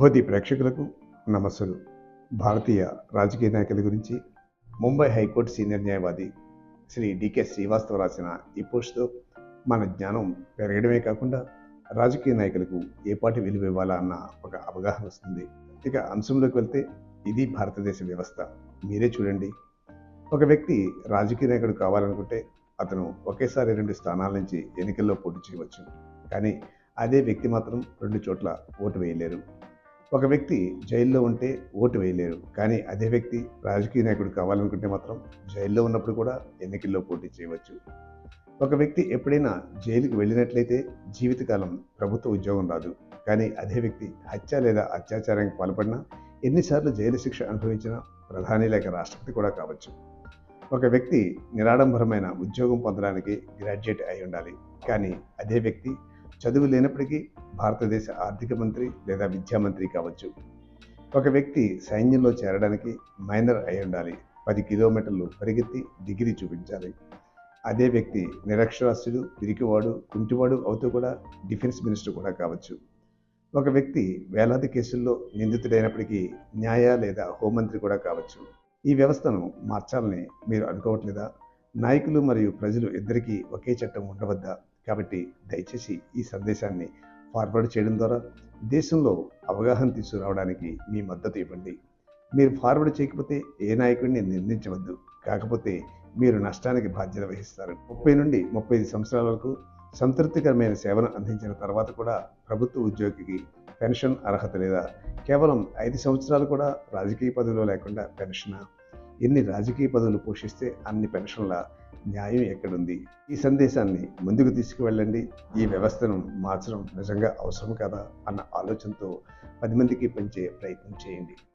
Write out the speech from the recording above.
భోతి ప్రేక్షకులకు నమస్సులు. భారతీయ రాజకీయ నాయకుల గురించి ముంబై హైకోర్టు సీనియర్ న్యాయవాది శ్రీ డికే శ్రీవాస్తవ రాసిన ఈ పోస్ట్తో మన జ్ఞానం పెరగడమే కాకుండా రాజకీయ నాయకులకు ఏ పాటి విలువ ఇవ్వాలా అన్న ఒక అవగాహన వస్తుంది. ఇక అంశంలోకి వెళ్తే ఇది భారతదేశ వ్యవస్థ. మీరే చూడండి. ఒక వ్యక్తి రాజకీయ నాయకుడు కావాలనుకుంటే అతను ఒకేసారి రెండు స్థానాల నుంచి ఎన్నికల్లో పోటీ చేయవచ్చు. కానీ అదే వ్యక్తి మాత్రం రెండు చోట్ల ఓటు వేయలేరు. ఒక వ్యక్తి జైల్లో ఉంటే ఓటు వేయలేరు. కానీ అదే వ్యక్తి రాజకీయ నాయకుడు కావాలనుకుంటే మాత్రం జైల్లో ఉన్నప్పుడు కూడా ఎన్నికల్లో పోటీ చేయవచ్చు. ఒక వ్యక్తి ఎప్పుడైనా జైలుకు వెళ్ళినట్లయితే జీవితకాలం ప్రభుత్వ ఉద్యోగం రాదు. కానీ అదే వ్యక్తి హత్య లేదా అత్యాచారానికి పాల్పడినా ఎన్నిసార్లు జైలు శిక్ష అనుభవించినా ప్రధాని లేక రాష్ట్రపతి కూడా కావచ్చు. ఒక వ్యక్తి నిరాడంబరమైన ఉద్యోగం పొందడానికి గ్రాడ్యుయేట్ అయి ఉండాలి. కానీ అదే వ్యక్తి చదువు లేనప్పటికీ భారతదేశ ఆర్థిక మంత్రి లేదా విద్యా మంత్రి కావచ్చు. ఒక వ్యక్తి సైన్యంలో చేరడానికి మైనర్ అయి ఉండాలి. పది కిలోమీటర్లు పరిగెత్తి డిగ్రీ చూపించాలి. అదే వ్యక్తి నిరక్షరాస్యుడు పిరికివాడు కుంటివాడు అవుతూ కూడా డిఫెన్స్ మినిస్టర్ కూడా కావచ్చు. ఒక వ్యక్తి వేలాది కేసుల్లో నిందితుడైనప్పటికీ న్యాయ లేదా హోంమంత్రి కూడా కావచ్చు. ఈ వ్యవస్థను మార్చాలని మీరు అనుకోవట్లేదా? నాయకులు మరియు ప్రజలు ఇద్దరికీ ఒకే చట్టం ఉండవద్దా. కాబట్టి దయచేసి ఈ సందేశాన్ని ఫార్వర్డ్ చేయడం ద్వారా దేశంలో అవగాహన తీసుకురావడానికి మీ మద్దతు ఇవ్వండి. మీరు ఫార్వర్డ్ చేయకపోతే ఏ నాయకుడిని నిందించవద్దు. కాకపోతే మీరు నష్టానికి బాధ్యత వహిస్తారు. ముప్పై నుండి ముప్పై ఐదు సంవత్సరాల వరకు సంతృప్తికరమైన సేవను అందించిన తర్వాత కూడా ప్రభుత్వ ఉద్యోగికి పెన్షన్ అర్హత లేదా కేవలం ఐదు సంవత్సరాలు కూడా రాజకీయ పదవిలో లేకుండా పెన్షన్? ఎన్ని రాజకీయ పదవులు పోషిస్తే అన్ని పెన్షన్ల న్యాయం ఎక్కడుంది? ఈ సందేశాన్ని ముందుకు తీసుకువెళ్ళండి. ఈ వ్యవస్థను మార్చడం నిజంగా అవసరం కదా? అన్న ఆలోచనతో పది మందికి పంచే ప్రయత్నం చేయండి.